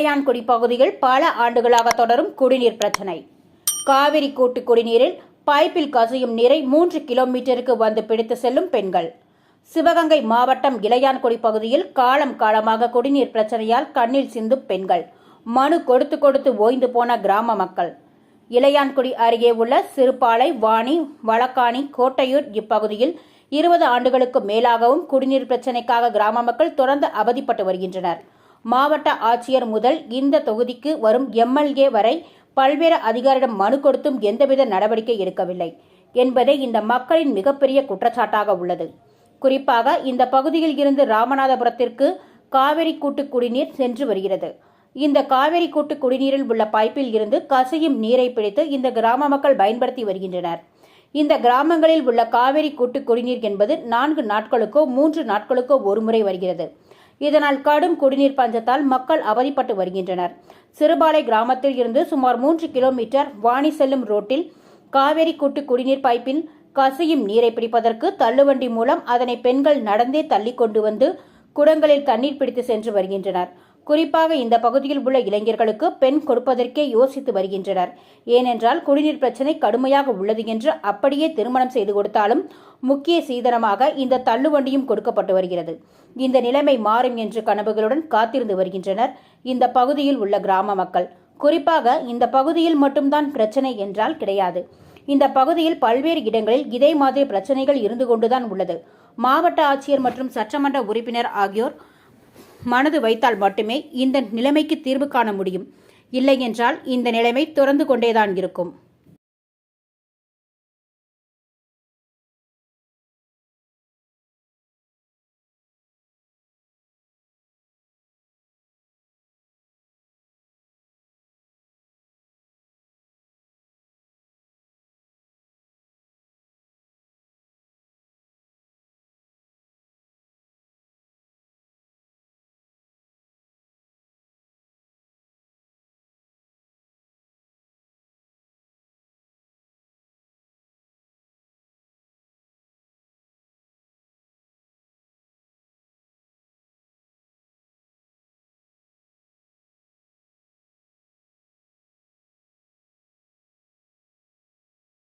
இளையான்குடி பகுதியில் பல ஆண்டுகளாக தொடரும் குடிநீர் பிரச்சனை. காவிரி கூட்டு குடிநீரில் பைப்பில் கசியும் நீரை மூன்று கிலோமீட்டருக்கு வந்து பிடித்து செல்லும் பெண்கள். சிவகங்கை மாவட்டம் இளையான்குடி பகுதியில் காலம் காலமாக குடிநீர் பிரச்சனையால் கண்ணில் சிந்தும் பெண்கள். மனு கொடுத்து கொடுத்து ஓய்ந்து போன கிராம மக்கள். இளையான்குடி அருகே உள்ள சிறுபாலை வாணி வழக்காணி கோட்டையூர் இப்பகுதியில் இருபது ஆண்டுகளுக்கு மேலாகவும் குடிநீர் பிரச்சினைக்காக கிராம மக்கள் தொடர்ந்து அவதிப்பட்டு வருகின்றனர். மாவட்ட ஆட்சியர் முதல் இந்த தொகுதிக்கு வரும் எம்எல்ஏ வரை பல்வேறு அதிகாரிடம் மனு கொடுத்தும் எந்தவித நடவடிக்கை எடுக்கவில்லை என்பதே இந்த மக்களின் மிகப்பெரிய குற்றச்சாட்டாக உள்ளது. குறிப்பாக இந்த பகுதியில் இருந்து ராமநாதபுரத்திற்கு காவிரி கூட்டு குடிநீர் சென்று வருகிறது. இந்த காவிரி கூட்டு குடிநீரில் உள்ள பைப்பில் இருந்து கசியும் நீரை பிடித்து இந்த கிராம மக்கள் பயன்படுத்தி வருகின்றனர். இந்த கிராமங்களில் உள்ள காவிரி கூட்டு குடிநீர் என்பது நான்கு நாட்களுக்கோ மூன்று நாட்களுக்கோ ஒருமுறை வருகிறது. இதனால் கடும் குடிநீர் பஞ்சத்தால் மக்கள் அவதிப்பட்டு வருகின்றனர். சிறுபாலை கிராமத்தில் இருந்து சுமார் மூன்று கிலோமீட்டர் வாணி செல்லும் ரோட்டில் காவேரி கூட்டு குடிநீர் பைப்பில் கசியும் நீரை பிடிப்பதற்கு தள்ளுவண்டி மூலம் அதனை பெண்கள் நடந்தே தள்ளி கொண்டு வந்து குடங்களில் தண்ணீர் பிடித்து சென்று வருகின்றனர். குறிப்பாக இந்த பகுதியில் உள்ள இளைஞர்களுக்கு பெண் கொடுப்பதற்கே யோசித்து வருகின்றனர். ஏனென்றால் குடிநீர் பிரச்சினை கடுமையாக உள்ளது என்று அப்படியே திருமணம் செய்து கொடுத்தாலும் முக்கிய சீதனமாக இந்த தள்ளுவண்டியும் கொடுக்கப்பட்டு வருகிறது. இந்த நிலைமை மாறும் என்று கனவுகளுடன் காத்திருந்து வருகின்றனர் இந்த பகுதியில் உள்ள கிராம மக்கள். குறிப்பாக இந்த பகுதியில் மட்டும்தான் பிரச்சனை என்றால் கிடையாது. இந்த பகுதியில் பல்வேறு இடங்களில் இதே மாதிரி பிரச்சனைகள் இருந்து கொண்டுதான் உள்ளது. மாவட்ட ஆட்சியர் மற்றும் சட்டமன்ற உறுப்பினர் ஆகியோர் மனது வைத்தால் மட்டுமே இந்த நிலைமைக்கு தீர்வு காண முடியும். இல்லையென்றால் இந்த நிலைமை தொடர்ந்து கொண்டேதான் இருக்கும்.